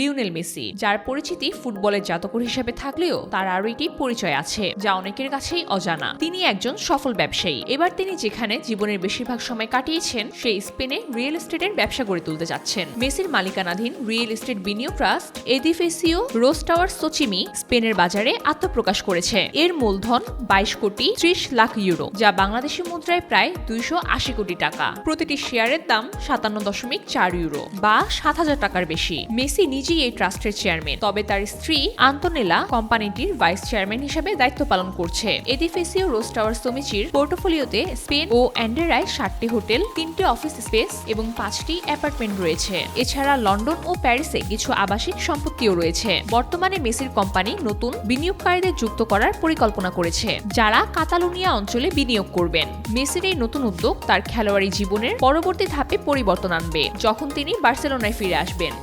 Lionel Messi, যার পরিচিতি ফুটবলের জাতকর হিসেবে থাকলেও তার আরও একটি পরিচয় আছে, যা অনেকের কাছেই অজানা। তিনি একজন সফল ব্যবসায়ী। এবার তিনি যেখানে জীবনের বেশিরভাগ সময় কাটিয়েছেন, সেই স্পেনে রিয়েল এস্টেটের ব্যবসা গড়ে তুলতে যাচ্ছেন। মেসির মালিকানাধীন রিয়েল এস্টেট বিনিয়োগ ট্রাস্ট এদিফেসিও রোস টাওয়ার সোচিমি, স্পেনের বাজারে আত্মপ্রকাশ করেছে। এর মূলধন বাইশ কোটি ত্রিশ লাখ ইউরো, যা বাংলাদেশি মুদ্রায় প্রায় দুইশো আশি কোটি টাকা। প্রতিটি শেয়ারের দাম সাতান্ন দশমিক চার ইউরো বা সাত হাজার টাকার বেশি। মেসি নিজেই এই ট্রাস্টের চেয়ারম্যান। তবে তার স্ত্রী আন্তনেলা কোম্পানিটির ভাইস চেয়ারম্যান হিসেবে দায়িত্ব পালন করছে। এদিফেসিও রোস টাওয়ার সমিচির পোর্টফোলিওতে স্পেন ও অ্যান্ডেরায় ষাটটি হোটেল, তিনটি অফিস স্পেস এবং পাঁচটি অ্যাপার্টমেন্ট রয়েছে। এছাড়া লন্ডন ও প্যারিসে কিছু আবাসিক সম্পত্তিও রয়েছে। বর্তমানে মেসির কোম্পানি নতুন বিনিয়োগকারীদের যুক্ত করার পরিকল্পনা করেছে, যারা কাতালুনিয়া অঞ্চলে বিনিয়োগ করবেন। মেসির এই নতুন উদ্যোগ তার খেলোয়াড়ি জীবনের পরবর্তী ধাপে পরিবর্তন আনবে, যখন তিনি বার্সেলোনায় ফিরে আসবেন।